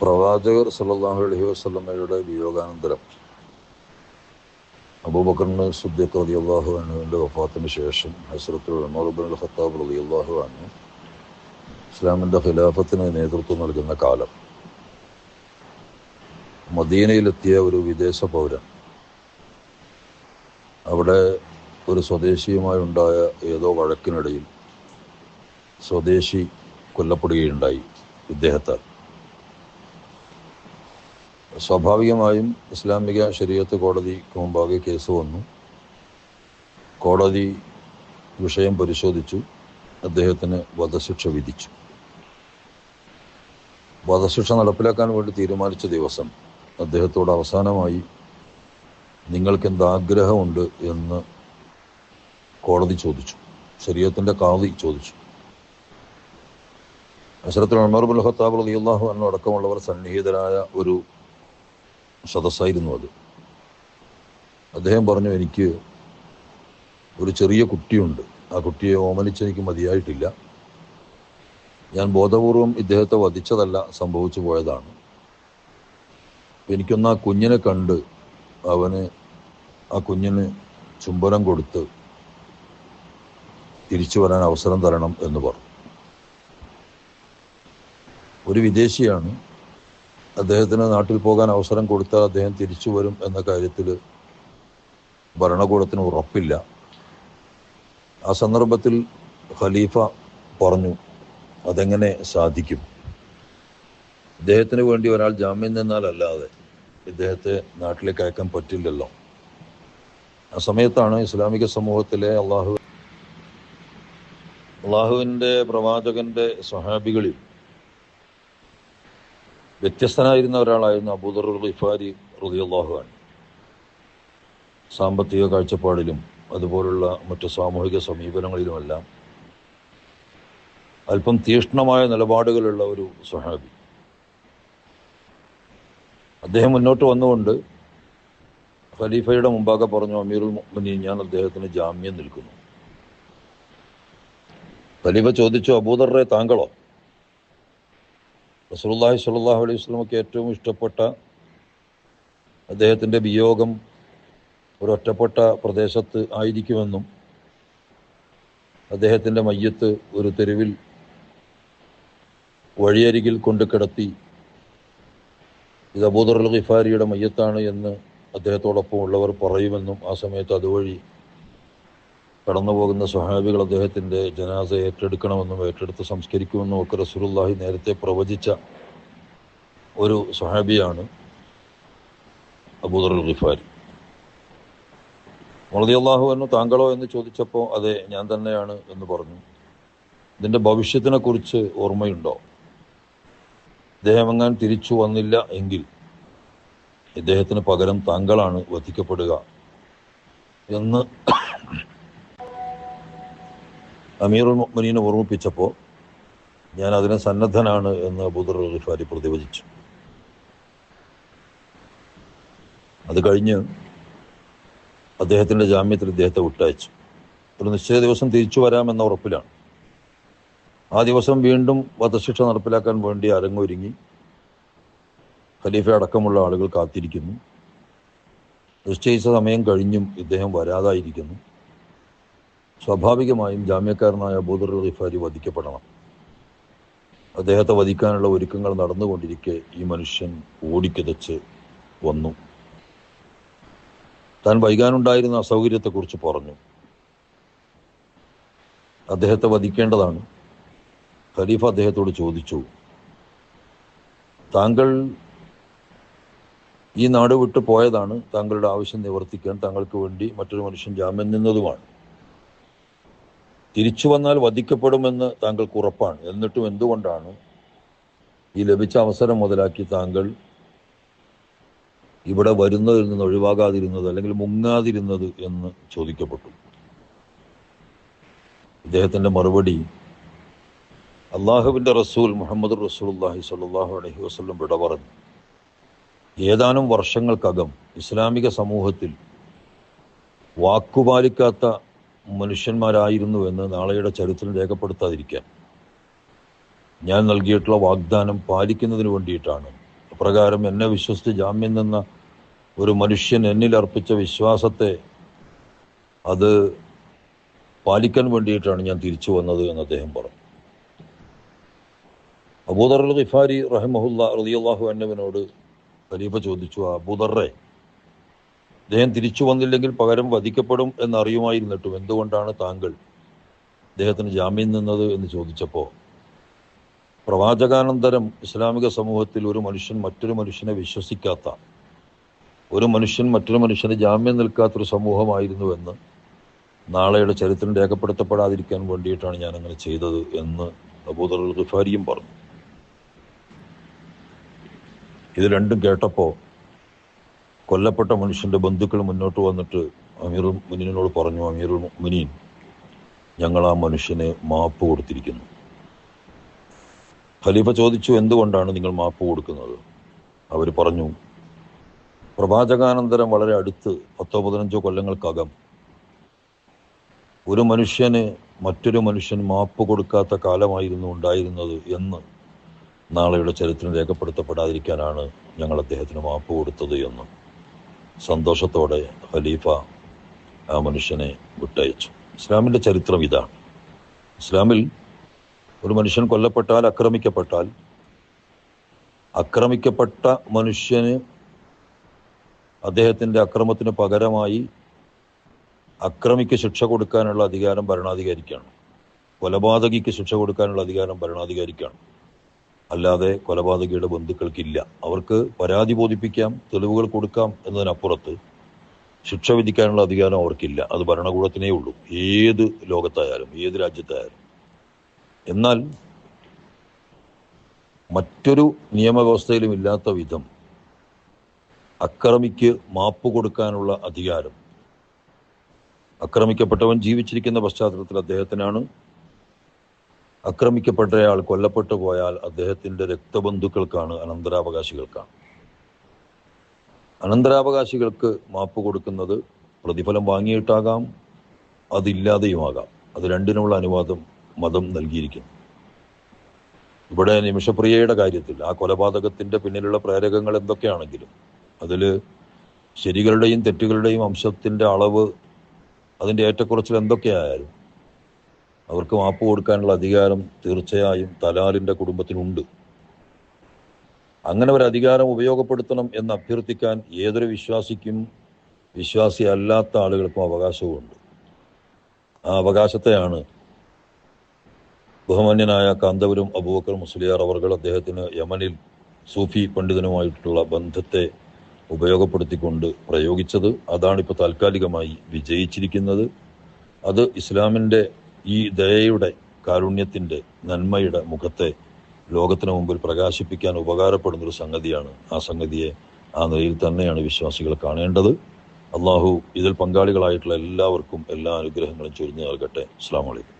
പ്രവാചകർ സല്ലല്ലാഹു അലഹി വസ്ലമയുടെ വിയോഗാനന്തരം. അബൂബക്കറിന് സുദ്ദീഖ് റതി അള്ളാഹു അനുവിന്റെ വഫാത്തിന് ശേഷം ഹസ്രത്തുൽ ഉമർ ഇബ്നുൽ ഖത്താബ് അള്ളാഹു അൻഹു ഇസ്ലാമിന്റെ ഖിലാഫത്തിന് നേതൃത്വം നൽകുന്ന കാലം. മദീനയിലെത്തിയ ഒരു വിദേശ പൗരൻ. അവിടെ ഒരു സ്വദേശിയുമായി ഉണ്ടായ ഏതോ വഴക്കിനിടയിൽ സ്വദേശി കൊല്ലപ്പെടുകയുണ്ടായി ഇദ്ദേഹത്താൽ. സ്വാഭാവികമായും ഇസ്ലാമിക ശരീരത്ത് കോടതിക്ക് മുമ്പാകെ കേസ് വന്നു. കോടതി വിഷയം പരിശോധിച്ചു. അദ്ദേഹത്തിന് വധശിക്ഷ വിധിച്ചു. വധശിക്ഷ നടപ്പിലാക്കാൻ വേണ്ടി തീരുമാനിച്ച ദിവസം അദ്ദേഹത്തോട് അവസാനമായി നിങ്ങൾക്കെന്താഗ്രഹമുണ്ട്? എന്ന് കോടതി ചോദിച്ചു. ശരീരത്തിന്റെ കാതി ചോദിച്ചു. അസരത്തിൽ അമർബുൽ ഖത്താബ് റളിയല്ലാഹു എന്നടക്കമുള്ളവർ സന്നിഹിതരായ ഒരു സദസ്സായിരുന്നു അത്. അദ്ദേഹം പറഞ്ഞു എനിക്ക് ഒരു ചെറിയ കുട്ടിയുണ്ട്. ആ കുട്ടിയെ ഓമനിച്ച് എനിക്ക് മതിയായിട്ടില്ല. ഞാൻ ബോധപൂർവം ഇദ്ദേഹത്തെ വധിച്ചതല്ല സംഭവിച്ചു പോയതാണ്. എനിക്കൊന്ന് ആ കുഞ്ഞിനെ കണ്ട് അവന് ആ കുഞ്ഞിന് ചുംബനം കൊടുത്ത് തിരിച്ചു വരാൻ അവസരം തരണം എന്ന് പറഞ്ഞു. ഒരു വിദേശിയാണ്. അദ്ദേഹത്തിന് നാട്ടിൽ പോകാൻ അവസരം കൊടുത്താൽ അദ്ദേഹം തിരിച്ചു വരും എന്ന കാര്യത്തിൽ ഭരണകൂടത്തിന് ഉറപ്പില്ല. ആ സന്ദർഭത്തിൽ ഖലീഫ പറഞ്ഞു അതെങ്ങനെ സാധിക്കും? ഇദ്ദേഹത്തിന് വേണ്ടി ഒരാൾ ജാമ്യം നിന്നാലല്ലാതെ ഇദ്ദേഹത്തെ നാട്ടിലേക്ക് അയക്കാൻ പറ്റില്ലല്ലോ. ആ സമയത്താണ് ഇസ്ലാമിക സമൂഹത്തിലെ അള്ളാഹു അള്ളാഹുവിന്റെ പ്രവാചകന്റെ സ്വഹാബികളിൽ വ്യത്യസ്തനായിരുന്ന ഒരാളായിരുന്നു അബൂദർ ഇഫാരി അൻഹു. സാമ്പത്തിക കാഴ്ചപ്പാടിലും അതുപോലുള്ള മറ്റു സാമൂഹിക സമീപനങ്ങളിലുമെല്ലാം അല്പം തീഷ്ണമായ നിലപാടുകളുള്ള ഒരു സഹാബി അദ്ദേഹം മുന്നോട്ട് വന്നുകൊണ്ട് ഖലീഫയുടെ മുമ്പാകെ പറഞ്ഞു അമീറുൽ മുഅ്മിനീൻ ഞാൻ അദ്ദേഹത്തിന് ജാമ്യം നിൽക്കുന്നു. ഖലീഫ ചോദിച്ചു അബൂദറെ താങ്കളോ? റസൂലുള്ളാഹി സ്വല്ലല്ലാഹു അലൈഹി വസല്ലമക്ക് ഏറ്റവും ഇഷ്ടപ്പെട്ട അദ്ദേഹത്തിന്റെ വിയോഗം ഒറ്റപ്പെട്ട പ്രദേശത്ത് ആയിരിക്കുമെന്നും അദ്ദേഹത്തിന്റെ മയ്യത്ത് ഒരു തെരുവിൽ വഴിയരികിൽ കൊണ്ട് കിടത്തി ഇത് അബൂദർ അൽ ഖിഫാരിയുടെ മയ്യത്താണ് എന്ന് അദ്ദേഹത്തോടൊപ്പം ഉള്ളവർ പറയുമെന്നും ആ സമയത്ത് അതുവഴി കടന്നു പോകുന്ന സ്വഹാബികൾ അദ്ദേഹത്തിന്റെ ജനാസ ഏറ്റെടുക്കണമെന്നും ഏറ്റെടുത്ത് സംസ്കരിക്കുമെന്നും ഒക്കെ റസൂലുള്ളാഹി നേരത്തെ പ്രവചിച്ച ഒരു സ്വഹാബിയാണ് അബൂദർ ഖിഫാരി അള്ളാഹു എന്ന് താങ്കളോ എന്ന് ചോദിച്ചപ്പോൾ അതെ ഞാൻ തന്നെയാണ് എന്ന് പറഞ്ഞു. ഇതിന്റെ ഭവിഷ്യത്തിനെ കുറിച്ച് ഓർമ്മയുണ്ടോ? ഇദ്ദേഹം എങ്ങാൻ തിരിച്ചു വന്നില്ല എങ്കിൽ ഇദ്ദേഹത്തിന് പകരം താങ്കളാണ് വധിക്കപ്പെടുക എന്ന് അമീറുൽ മുഅ്മിനീനെ ഓർമ്മിപ്പിച്ചപ്പോൾ ഞാൻ അതിന് സന്നദ്ധനാണ് എന്ന് അബൂദർ ഖിഫാരി പ്രതിവചിച്ചു. അത് കഴിഞ്ഞ് അദ്ദേഹത്തിന്റെ ജാമ്യത്തിൽ ഇദ്ദേഹത്തെ വിട്ടയച്ചു. ഒരു നിശ്ചയ ദിവസം തിരിച്ചു വരാമെന്ന ഉറപ്പിലാണ്. ആ ദിവസം വീണ്ടും വധശിക്ഷ നടപ്പിലാക്കാൻ വേണ്ടി അരങ്ങൊരുങ്ങി ഖലീഫ അടക്കമുള്ള ആളുകൾ കാത്തിരിക്കുന്നു. നിശ്ചയിച്ച സമയം കഴിഞ്ഞും ഇദ്ദേഹം വരാതായിരിക്കുന്നു. സ്വാഭാവികമായും ജാമ്യക്കാരനായ അബൂദർ ഖിഫാരി വധിക്കപ്പെടണം. അദ്ദേഹത്തെ വധിക്കാനുള്ള ഒരുക്കങ്ങൾ നടന്നുകൊണ്ടിരിക്കെ ഈ മനുഷ്യൻ ഓടിക്കിതച്ച് വന്നു. താൻ വൈകാനുണ്ടായിരുന്ന അസൗകര്യത്തെക്കുറിച്ച് പറഞ്ഞു. അദ്ദേഹത്തെ വധിക്കേണ്ടതാണ്. ഖലീഫ അദ്ദേഹത്തോട് ചോദിച്ചു താങ്കൾ ഈ നാട് വിട്ടു പോയതാണ്. താങ്കളുടെ ആവശ്യം നിവർത്തിക്കാൻ താങ്കൾക്ക് വേണ്ടി മറ്റൊരു മനുഷ്യൻ ജാമ്യം നിന്നതുമാണ്. തിരിച്ചു വന്നാൽ വധിക്കപ്പെടുമെന്ന് താങ്കൾക്ക് ഉറപ്പാണ്. എന്നിട്ടും എന്തുകൊണ്ടാണ് ഈ ലഭിച്ച അവസരം മുതലാക്കി താങ്കൾ ഇവിടെ വരുന്നതിൽ നിന്ന് ഒഴിവാകാതിരുന്നത് അല്ലെങ്കിൽ മുങ്ങാതിരുന്നത് എന്ന് ചോദിക്കപ്പെട്ടു? ഇദ്ദേഹത്തിന്റെ മറുപടി അള്ളാഹുവിന്റെ റസൂൽ മുഹമ്മദ് റസൂൽഹി സ്വല്ലല്ലാഹു അലഹി വസ്ലം വിട പറഞ്ഞു ഏതാനും വർഷങ്ങൾക്കകം ഇസ്ലാമിക സമൂഹത്തിൽ വാക്കുപാലിക്കാത്ത മനുഷ്യന്മാരായിരുന്നു എന്ന് നാളെയുടെ ചരിത്രം രേഖപ്പെടുത്താതിരിക്കാൻ. ഞാൻ നൽകിയിട്ടുള്ള വാഗ്ദാനം പാലിക്കുന്നതിന് വേണ്ടിയിട്ടാണ്. അപ്രകാരം എന്നെ വിശ്വസിച്ച് ജാമ്യം നിന്ന ഒരു മനുഷ്യൻ എന്നിൽ അർപ്പിച്ച വിശ്വാസത്തെ അത് പാലിക്കാൻ വേണ്ടിയിട്ടാണ് ഞാൻ തിരിച്ചു വന്നത് എന്ന് അദ്ദേഹം പറഞ്ഞു. അബൂദർ അൽ ഖിഫാരി റഹിമഹുല്ല റളിയല്ലാഹു അന്നവിനോട് ഖലീഫ ചോദിച്ചു അബൂദറെ അദ്ദേഹം തിരിച്ചു വന്നില്ലെങ്കിൽ പകരം വധിക്കപ്പെടും എന്നറിയുമായിരുന്നിട്ടും എന്തുകൊണ്ടാണ് താങ്കൾ അദ്ദേഹത്തിന് ജാമ്യം നിന്നത് എന്ന് ചോദിച്ചപ്പോൾ പ്രവാചകാനന്തരം ഇസ്ലാമിക സമൂഹത്തിൽ ഒരു മനുഷ്യൻ മറ്റൊരു മനുഷ്യനെ വിശ്വസിക്കാത്ത ഒരു മനുഷ്യൻ മറ്റൊരു മനുഷ്യന് ജാമ്യം നിൽക്കാത്തൊരു സമൂഹമായിരുന്നുവെന്ന് നാളെയുടെ ചരിത്രം രേഖപ്പെടുത്തപ്പെടാതിരിക്കാൻ വേണ്ടിയിട്ടാണ് ഞാൻ അങ്ങനെ ചെയ്തത് എന്ന് അബൂദർ ഖിഫാരിയും പറഞ്ഞു. ഇത് രണ്ടും കേട്ടപ്പോൾ കൊല്ലപ്പെട്ട മനുഷ്യന്റെ ബന്ധുക്കൾ മുന്നോട്ട് വന്നിട്ട് അമീർ മുനീനോട് പറഞ്ഞു അമീർ മുനീൻ ഞങ്ങൾ ആ മനുഷ്യനെ മാപ്പ് കൊടുത്തിരിക്കുന്നു. ഖലീഫ ചോദിച്ചു എന്തുകൊണ്ടാണ് നിങ്ങൾ മാപ്പ് കൊടുക്കുന്നത്? അവർ പറഞ്ഞു പ്രവാചകാനന്തരം വളരെ അടുത്ത് പത്തോ പതിനഞ്ചോ കൊല്ലങ്ങൾക്കകം ഒരു മനുഷ്യന് മറ്റൊരു മനുഷ്യൻ മാപ്പ് കൊടുക്കാത്ത കാലമായിരുന്നു ഉണ്ടായിരുന്നത് എന്ന് നാളെയുടെ ചരിത്രം രേഖപ്പെടുത്തപ്പെടാതിരിക്കാനാണ് ഞങ്ങൾ അദ്ദേഹത്തിന് മാപ്പ് കൊടുത്തത് എന്ന്. സന്തോഷത്തോടെ ഖലീഫ ആ മനുഷ്യനെ വിട്ടയച്ചു. ഇസ്ലാമിന്റെ ചരിത്രം ഇതാണ്. ഇസ്ലാമിൽ ഒരു മനുഷ്യൻ കൊല്ലപ്പെട്ടാൽ ആക്രമിക്കപ്പെട്ടാൽ ആക്രമിക്കപ്പെട്ട മനുഷ്യന് അദ്ദേഹത്തിന്റെ അക്രമത്തിന് പകരമായി അക്രമിക്ക് ശിക്ഷ കൊടുക്കാനുള്ള അധികാരം ഭരണാധികാരിക്കാണ്. കൊലപാതകിക്ക് ശിക്ഷ കൊടുക്കാനുള്ള അധികാരം ഭരണാധികാരിക്കാണ്. അല്ലാതെ കൊലപാതകിയുടെ ബന്ധുക്കൾക്കില്ല. അവർക്ക് പരാതി ബോധിപ്പിക്കാം തെളിവുകൾ കൊടുക്കാം എന്നതിനപ്പുറത്ത് ശിക്ഷ വിധിക്കാനുള്ള അധികാരം അവർക്കില്ല. അത് ഭരണകൂടത്തിനേ ഉള്ളൂ. ഏത് ലോകത്തായാലും ഏത് രാജ്യത്തായാലും. എന്നാൽ മറ്റൊരു നിയമവ്യവസ്ഥയിലും ഇല്ലാത്ത വിധം അക്രമിക്ക് മാപ്പ് കൊടുക്കാനുള്ള അധികാരം ആക്രമിക്കപ്പെട്ടവൻ ജീവിച്ചിരിക്കുന്ന പശ്ചാത്തലത്തിൽ അദ്ദേഹത്തിനാണ്. ആക്രമിക്കപ്പെട്ടയാൾ കൊല്ലപ്പെട്ടു പോയാൽ അദ്ദേഹത്തിന്റെ രക്തബന്ധുക്കൾക്കാണ് അനന്തരാവകാശികൾക്കാണ്. അനന്തരാവകാശികൾക്ക് മാപ്പ് കൊടുക്കുന്നത് പ്രതിഫലം വാങ്ങിയിട്ടാകാം അതില്ലാതെയുമാകാം. അത് രണ്ടിനുമുള്ള അനുവാദം മതം നൽകിയിരിക്കുന്നു. ഇവിടെ നിമിഷപ്രിയയുടെ കാര്യത്തിൽ ആ കൊലപാതകത്തിന്റെ പിന്നിലുള്ള പ്രേരകങ്ങൾ എന്തൊക്കെയാണെങ്കിലും അതിൽ ശരികളുടെയും തെറ്റുകളുടെയും അംശത്തിന്റെ അളവ് അതിന്റെ ഏറ്റക്കുറച്ചിൽ എന്തൊക്കെയായാലും അവർക്ക് മാപ്പ് കൊടുക്കാനുള്ള അധികാരം തീർച്ചയായും തലാലിന്റെ കുടുംബത്തിനുണ്ട്. അങ്ങനെ ഒരു അധികാരം ഉപയോഗപ്പെടുത്തണം എന്ന് അഭ്യർത്ഥിക്കാൻ ഏതൊരു വിശ്വാസിക്കും വിശ്വാസി അല്ലാത്ത ആളുകൾക്കും അവകാശവുമുണ്ട്. ആ അവകാശത്തെയാണ് ബഹുമാന്യനായ കാന്തപുരം അബൂബക്കർ മുസ്ലിയാർ അവർകൾ അദ്ദേഹത്തിന് യമനിൽ സൂഫി പണ്ഡിതനുമായിട്ടുള്ള ബന്ധത്തെ ഉപയോഗപ്പെടുത്തിക്കൊണ്ട് പ്രയോഗിച്ചത്. അതാണിപ്പോൾ താൽക്കാലികമായി വിജയിച്ചിരിക്കുന്നത്. അത് ഇസ്ലാമിന്റെ ഈ ദയയുടെ കാരുണ്യത്തിന്റെ നന്മയുടെ മുഖത്തെ ലോകത്തിന് മുമ്പിൽ പ്രകാശിപ്പിക്കാൻ ഉപകാരപ്പെടുന്ന ഒരു സംഗതിയാണ്. ആ സംഗതിയെ ആ നിലയിൽ തന്നെയാണ് വിശ്വാസികൾ കാണേണ്ടത്. അള്ളാഹു ഇതിൽ പങ്കാളികളായിട്ടുള്ള എല്ലാവർക്കും എല്ലാ അനുഗ്രഹങ്ങളും ചൊരിഞ്ഞു നൽകട്ടെ. അസ്സാം വലൈക്കും